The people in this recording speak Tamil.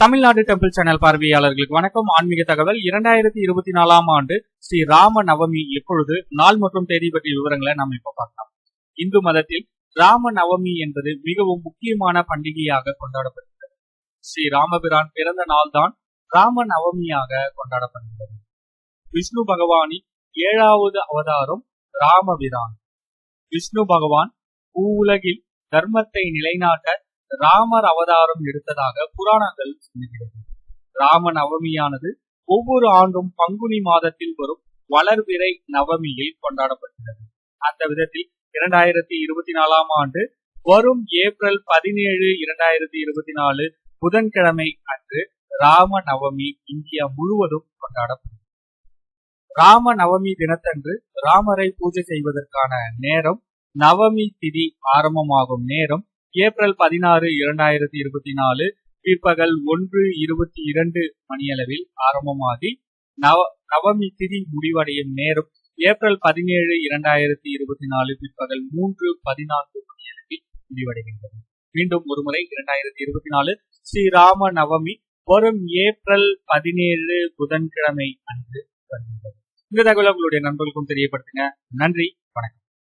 தமிழ்நாடு டெம்பிள் சேனல் பார்வையாளர்களுக்கு வணக்கம். ஆன்மீக தகவல். இரண்டாயிரத்தி இருபத்தி நாலாம் ஆண்டு ஸ்ரீ ராம நவமி எப்பொழுது நாள் மற்றும் தேதி பற்றிய விவரங்களை நாம் இப்ப பார்க்கலாம். இந்து மதத்தில் ராம நவமி என்பது மிகவும் முக்கியமான பண்டிகையாக கொண்டாடப்படுகிறது. ஸ்ரீ ராமபிரான் பிறந்த நாள்தான் ராம நவமியாக கொண்டாடப்படுகிறது. விஷ்ணு பகவானின் ஏழாவது அவதாரம் ராமபிரான். விஷ்ணு பகவான் பூவுலகில் தர்மத்தை நிலைநாட்ட ராமர் அவதாரம் எடுத்ததாக புராணங்கள் சொல்லுகிறது. ராம நவமியானது ஒவ்வொரு ஆண்டும் பங்குனி மாதத்தில் வரும் வளர்விரை நவமியில் கொண்டாடப்படுகிறது. அந்த விதத்தில் இரண்டாயிரத்தி இருபத்தி நாலாம் ஆண்டு வரும் ஏப்ரல் பதினேழு இரண்டாயிரத்தி இருபத்தி நாலு புதன்கிழமை அன்று ராம நவமி இந்தியா முழுவதும் கொண்டாடப்படும். ராம நவமி தினத்தன்று ராமரை பூஜை செய்வதற்கான நேரம் நவமி திதி ஆரம்பமாகும் நேரம் ஏப்ரல் பதினாறு இரண்டாயிரத்தி இருபத்தி நாலு பிற்பகல் ஒன்று இருபத்தி இரண்டு மணியளவில் ஆரம்பமாகி நவ நவமி திதி முடிவடையும் நேரம் ஏப்ரல் பதினேழு இரண்டாயிரத்தி இருபத்தி நாலு பிற்பகல் மூன்று பதினான்கு மணியளவில் முடிவடைகின்றது. மீண்டும் ஒருமுறை இரண்டாயிரத்தி இருபத்தி நாலு ஸ்ரீராம நவமி வரும் ஏப்ரல் பதினேழு புதன்கிழமை அன்று வருகின்றது. இந்த தகவல் உங்களுடைய நண்பர்களுக்கும் தெரியப்படுத்துங்க. நன்றி வணக்கம்.